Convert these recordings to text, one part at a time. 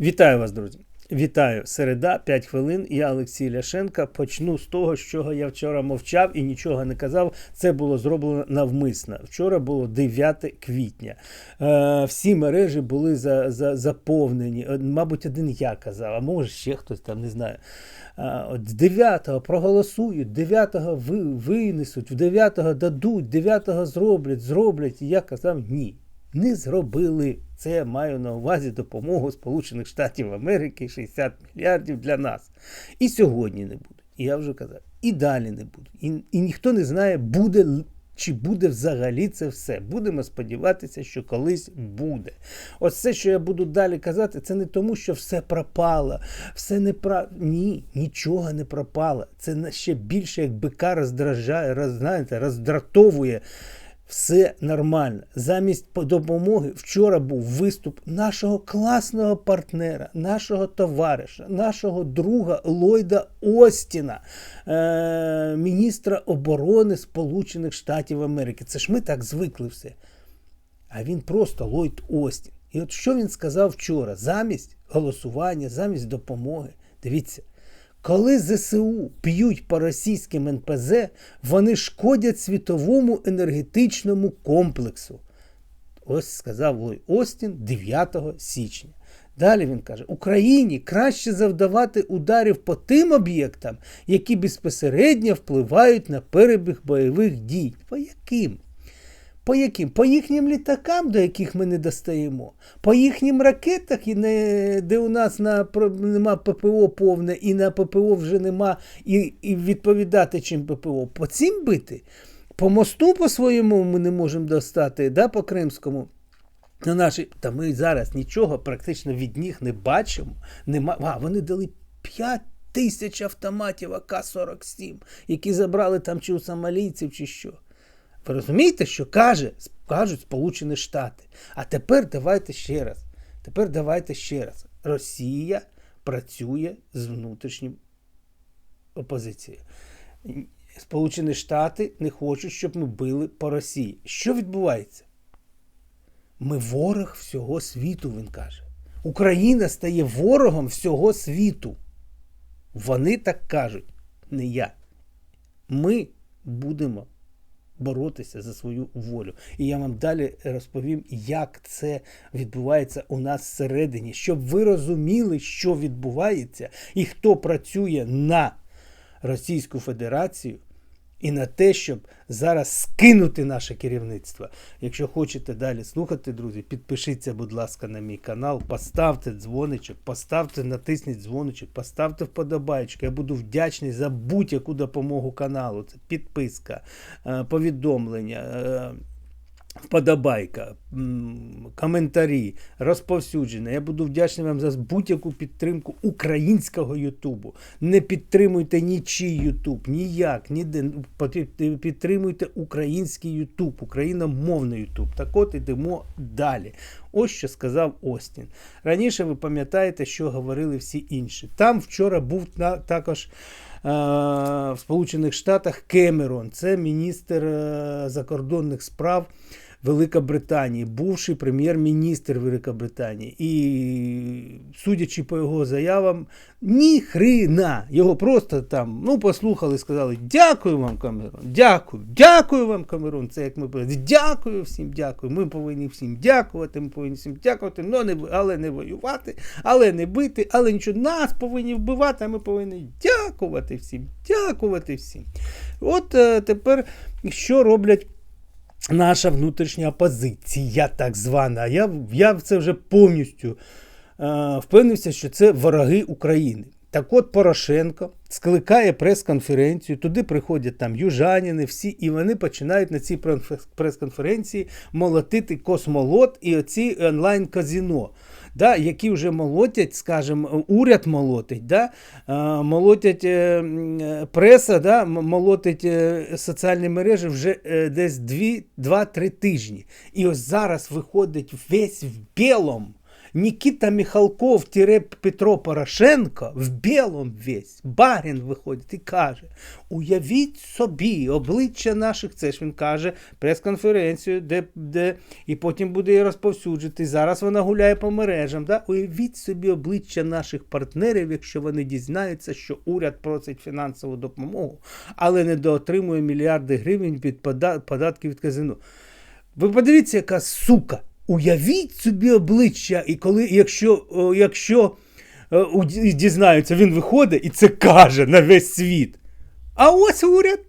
Вітаю вас, друзі. Вітаю. Середа, 5 хвилин. Я Олексій Ляшенка. Почну з того, з чого я вчора мовчав і нічого не казав. Це було зроблено навмисно. Вчора було 9 квітня. Е, всі мережі були за, за, заповнені. Е, Мабуть, один я казав, а може ще хтось там не знаю. Е, от 9-го проголосують, 9-го ви, винесуть, в 9-го дадуть, 9-го зроблять, зроблять. І я казав ні. Не зробили. Це маю на увазі допомогу Сполучених Штатів Америки 60 мільярдів для нас. І сьогодні не буде. І я вже казав, і далі не буде. І, і ніхто не знає, буде чи буде взагалі це все. Будемо сподіватися, що колись буде. Ось це, що я буду далі казати, це не тому, що все пропало, все не про... Ні, нічого не пропало. Це ще більше як бика роздражає, роз, знаєте, роздратовує. Все нормально. Замість допомоги вчора був виступ нашого класного партнера, нашого товариша, нашого друга Ллойда Остіна, е- міністра оборони Сполучених Штатів Америки. Це ж ми так звикли все. А він просто Ллойд Остін. І от що він сказав вчора? Замість голосування, замість допомоги. Дивіться, коли ЗСУ п'ють по російським НПЗ, вони шкодять світовому енергетичному комплексу. Ось сказав Ллойд Остін 9 січня. Далі він каже: Україні краще завдавати ударів по тим об'єктам, які безпосередньо впливають на перебіг бойових дій. По яким? По яким? По їхнім літакам, до яких ми не достаємо, по їхнім ракетах, де у нас на, нема ППО повне, і на ППО вже нема, і, і відповідати чим ППО. По цим бити? По мосту по своєму ми не можемо достати, да, по Кримському. На наші, та ми зараз нічого практично від них не бачимо. Нема, а, вони дали 5 тисяч автоматів АК-47, які забрали там чи у сомалійців, чи що. Ви розумієте, що каже, кажуть Сполучені Штати. А тепер давайте ще раз. Тепер давайте ще раз. Росія працює з внутрішнім опозицією. Сполучені Штати не хочуть, щоб ми били по Росії. Що відбувається? Ми ворог всього світу, він каже. Україна стає ворогом всього світу. Вони так кажуть, не я. Ми будемо боротися за свою волю. І я вам далі розповім, як це відбувається у нас всередині, щоб ви розуміли, що відбувається і хто працює на Російську Федерацію. І на те, щоб зараз скинути наше керівництво. Якщо хочете далі слухати, друзі, підпишіться, будь ласка, на мій канал, поставте дзвоничок, поставте, натисніть дзвоничок, поставте вподобайку. Я буду вдячний за будь-яку допомогу каналу. Це підписка, е, повідомлення. Вподобайка, коментарі, розповсюдження. Я буду вдячний вам за будь-яку підтримку українського Ютубу. Не підтримуйте нічий Ютуб, ніяк, ніде. Підтримуйте український Ютуб, україномовний Ютуб. Так от ідемо далі. Ось що сказав Остін. Раніше ви пам'ятаєте, що говорили всі інші. Там вчора був також. Е, В Сполучених Штатах Кемерон, це міністр е, закордонних справ Великобританії, бувший прем'єр-міністр Великобританії. І судячи по його заявам, ні хрена. Його просто там ну, послухали, сказали: Дякую вам, Камерон, дякую, дякую вам, Камерон. Це як ми. Дякую всім, дякую. Ми повинні всім дякувати, ми повинні всім дякувати, но не, але не воювати, але не бити, але нічого. Нас повинні вбивати, а ми повинні дякувати всім, дякувати всім. От е, тепер що роблять наша внутрішня опозиція, так звана. Я, я в це вже повністю е, впевнився, що це вороги України. Так от Порошенко скликає прес-конференцію, туди приходять там южаніни, всі, і вони починають на цій прес- прес-конференції молотити космолот і оці онлайн-казіно. Да, які вже молотять, скажімо, уряд молотить, да, е, молотять е, преса, да, молотить е, соціальні мережі вже десь 2-3 тижні. І ось зараз виходить весь в білому. Нікіта Міхалков тире Петро Порошенко в білому весь барін виходить і каже: уявіть собі обличчя наших, це ж він каже, прес-конференцію, де, де і потім буде її розповсюджити. Зараз вона гуляє по мережам. Да? Уявіть собі обличчя наших партнерів, якщо вони дізнаються, що уряд просить фінансову допомогу, але не доотримує мільярди гривень від податків від казино. Ви подивіться, яка сука. Уявіть собі обличчя, і коли, якщо, якщо е, дізнаються, він виходить і це каже на весь світ. А ось уряд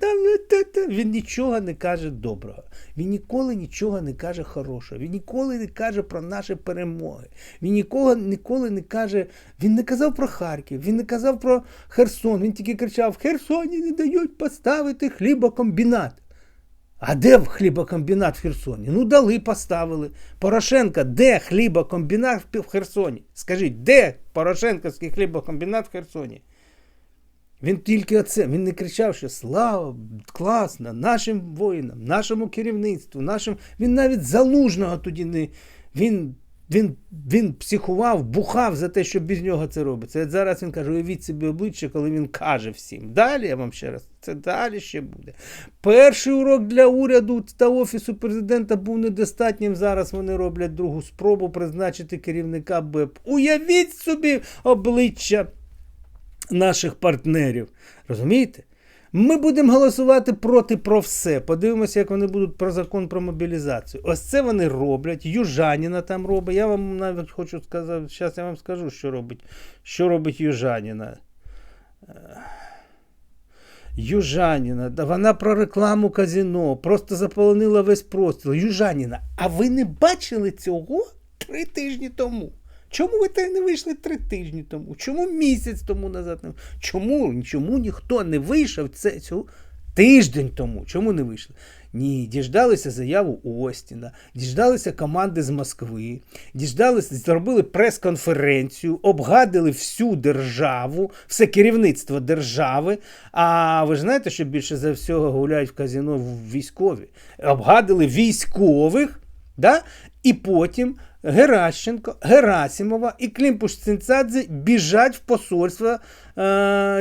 він нічого не каже доброго. Він ніколи нічого не каже хорошого. Він ніколи не каже про наші перемоги. Він ніколи, ніколи не каже. Він не казав про Харків, він не казав про Херсон. Він тільки кричав: в Херсоні не дають поставити хлібокомбінат. А де хлібокомбінат в Херсоні? Ну, дали, поставили. Порошенка, де хлібокомбінат в Херсоні? Скажіть, де Порошенковський хлібокомбінат в Херсоні? Він тільки оце, він не кричав, що слава, класно, нашим воїнам, нашому керівництву, нашим. Він навіть залужного тоді не. Він, він, він психував, бухав за те, що без нього це робиться. От зараз він каже: уявіть собі обличчя, коли він каже всім. Далі я вам ще раз, це далі ще буде. Перший урок для уряду та офісу президента був недостатнім. Зараз вони роблять другу спробу призначити керівника БЕП. Уявіть собі обличчя наших партнерів. Розумієте? Ми будемо голосувати проти про все. Подивимося, як вони будуть про закон про мобілізацію. Ось це вони роблять. Южаніна там робить. Я вам навіть хочу сказати, зараз я вам скажу, що робить, що робить Южаніна. Е, Южаніна, вона про рекламу казино, просто заполонила весь простір. Южаніна, а ви не бачили цього три тижні тому? Чому ви не вийшли три тижні тому? Чому місяць тому назад? Чому, чому ніхто не вийшов це, цього тиждень тому? Чому не вийшли? Ні, діждалися заяву Остіна, діждалися команди з Москви, діждалися, зробили прес-конференцію, обгадили всю державу, все керівництво держави. А ви ж знаєте, що більше за всього гуляють в казино військові? Обгадили військових, да? І потім Геращенко, Герасимова і Клімпуш Цинцадзе біжать в посольство е,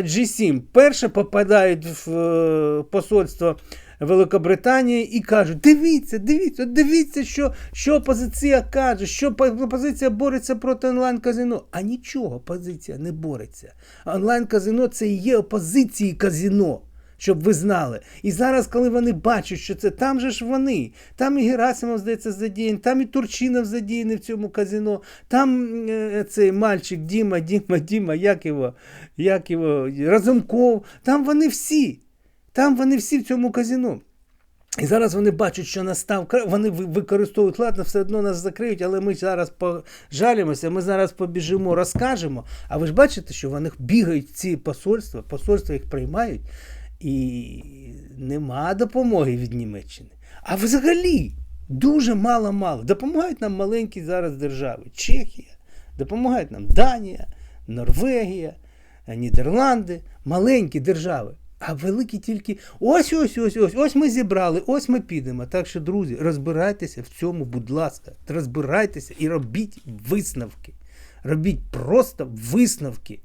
G7. Перше попадають в е, посольство Великобританії і кажуть: дивіться, дивіться, дивіться, що, що опозиція каже, що опозиція бореться проти онлайн-казино. А нічого опозиція не бореться. Онлайн-казино це і є опозиції казино щоб ви знали. І зараз, коли вони бачать, що це там же ж вони, там і Герасимов, здається, задіяний, там і Турчинов задіяний в цьому казино, там е, цей мальчик Діма, Діма, Діма, як його, як його, Разумков, там вони всі. Там вони всі в цьому казино. І зараз вони бачать, що настав кра- вони використовують, ладно, все одно нас закриють, але ми зараз пожалімося, ми зараз побіжимо, розкажемо. А ви ж бачите, що вони бігають в ці посольства, посольства їх приймають, і нема допомоги від Німеччини. А взагалі дуже мало-мало. Допомагають нам маленькі зараз держави. Чехія, допомагають нам Данія, Норвегія, Нідерланди, маленькі держави. А великі тільки ось, ось, ось, ось, ось ми зібрали, ось ми підемо. Так що, друзі, розбирайтеся в цьому, будь ласка, розбирайтеся і робіть висновки. Робіть просто висновки.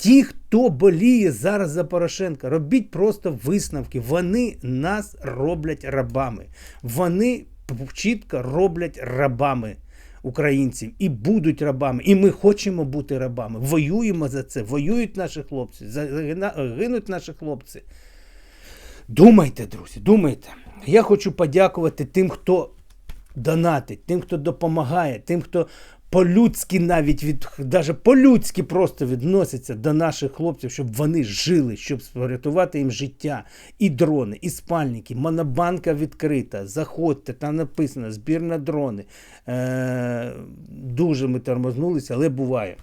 Ті, хто боліє зараз за Порошенка, робіть просто висновки. Вони нас роблять рабами. Вони чітко роблять рабами українців і будуть рабами. І ми хочемо бути рабами. Воюємо за це. Воюють наші хлопці, гинуть наші хлопці. Думайте, друзі, думайте. Я хочу подякувати тим, хто донатить, тим, хто допомагає, тим, хто по-людськи навіть від даже по-людськи просто відносяться до наших хлопців, щоб вони жили, щоб врятувати їм життя. І дрони, і спальники, монобанка відкрита. Заходьте, там написано збір на дрони. Е- дуже ми тормознулися, але буває.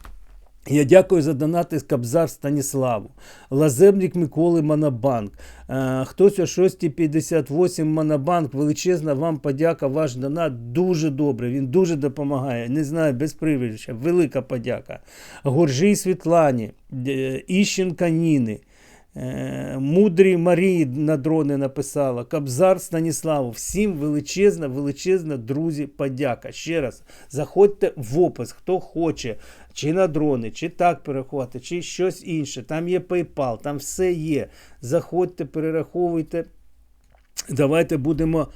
Я дякую за донати Кабзар Станіславу, Лазебник Миколи Монобанк. Е, хтось о 6.58 Монобанк. Величезна вам подяка. Ваш донат дуже добре. Він дуже допомагає. Не знаю, без привіліччя. Велика подяка. Горжій Світлані, е, Іщенка Ніни. Е, Мудрі Марії на дрони написала, Кобзар Станіславу. Всім величезна, величезна, друзі, подяка. Ще раз, заходьте в опис, хто хоче, чи на дрони, чи так перерахувати, чи щось інше. Там є PayPal, там все є. Заходьте, перераховуйте. Давайте будемо.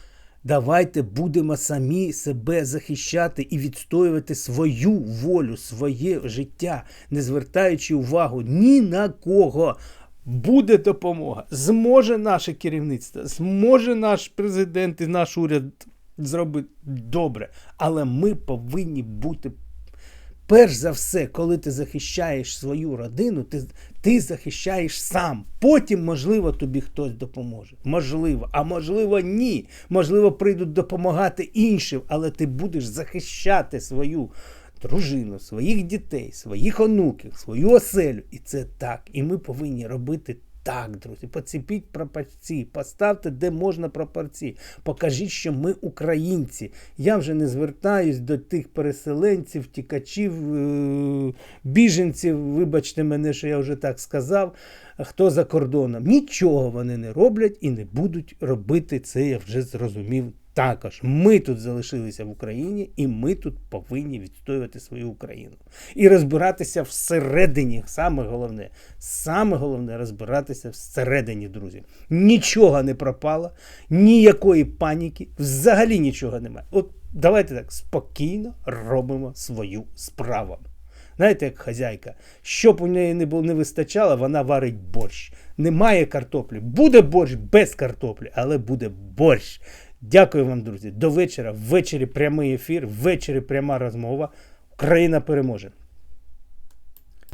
Давайте будемо самі себе захищати і відстоювати свою волю, своє життя, не звертаючи увагу ні на кого. Буде допомога. Зможе наше керівництво, зможе наш президент і наш уряд зробити добре. Але ми повинні бути перш за все, коли ти захищаєш свою родину, ти, ти захищаєш сам. Потім, можливо, тобі хтось допоможе. Можливо, а можливо, ні. Можливо, прийдуть допомагати іншим, але ти будеш захищати свою дружину, своїх дітей, своїх онуків, свою оселю. І це так. І ми повинні робити. Так, друзі, поціпіть прапорці, поставте, де можна прапорці. Покажіть, що ми українці. Я вже не звертаюсь до тих переселенців, тікачів, е, біженців. Вибачте мене, що я вже так сказав. Хто за кордоном? Нічого вони не роблять і не будуть робити це. Я вже зрозумів. Також ми тут залишилися в Україні, і ми тут повинні відстоювати свою Україну і розбиратися всередині. Саме головне, саме головне розбиратися всередині, друзі. Нічого не пропало, ніякої паніки, взагалі нічого немає. От давайте так спокійно робимо свою справу. Знаєте, як хазяйка, щоб у неї не було не вистачало, вона варить борщ. Немає картоплі. Буде борщ без картоплі, але буде борщ. Дякую вам, друзі. До вечора. Ввечері прямий ефір, ввечері пряма розмова. Україна переможе.